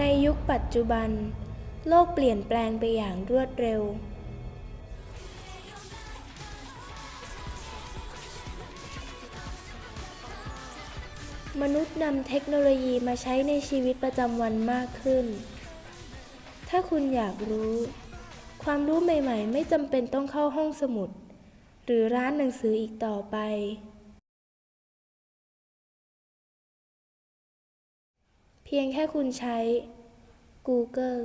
ในยุคปัจจุบัน โลกเปลี่ยนแปลงไปอย่างรวดเร็ว มนุษย์นำเทคโนโลยีมาใช้ในชีวิตประจำวันมากขึ้น ถ้าคุณอยากรู้ ความรู้ใหม่ๆ ไม่จำเป็นต้องเข้าห้องสมุด หรือร้านหนังสืออีกต่อไป พียงแค่คุณใช้ Google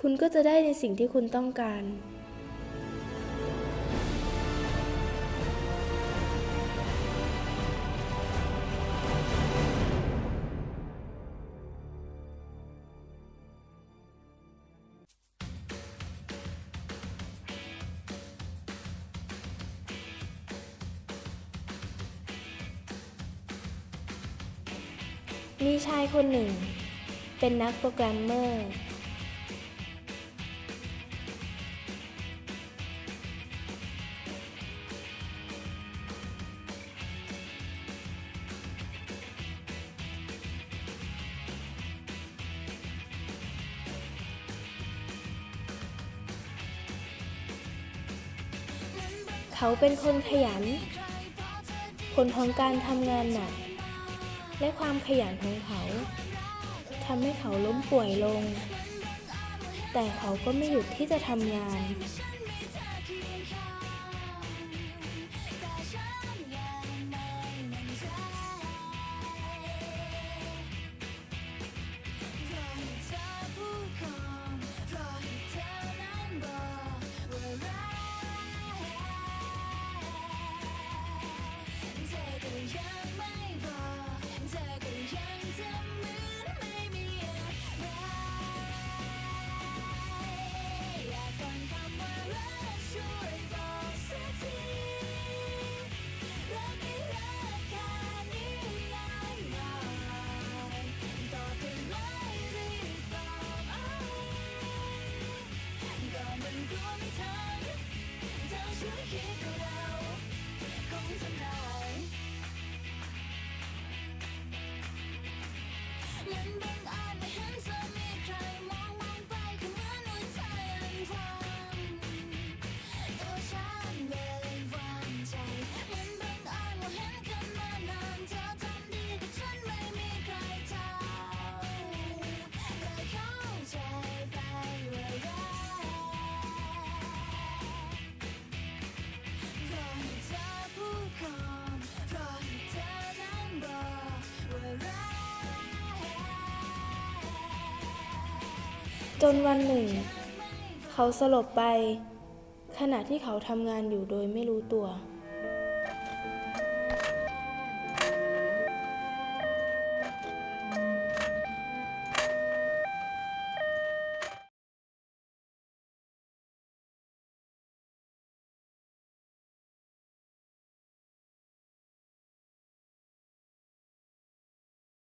คุณก็จะได้ในสิ่งที่คุณต้องการ มีชายคนหนึ่ง เป็นนักโปรแกรมเมอร์ เขาเป็นคนขยัน ผลของการทำงานหนัก และความขยันของเขาทำให้เขาล้มป่วยลง แต่เขาก็ไม่หยุดที่จะทำงาน จนวันหนึ่ง เขาสลบไป ขณะที่เขาทำงานอยู่โดยไม่รู้ตัว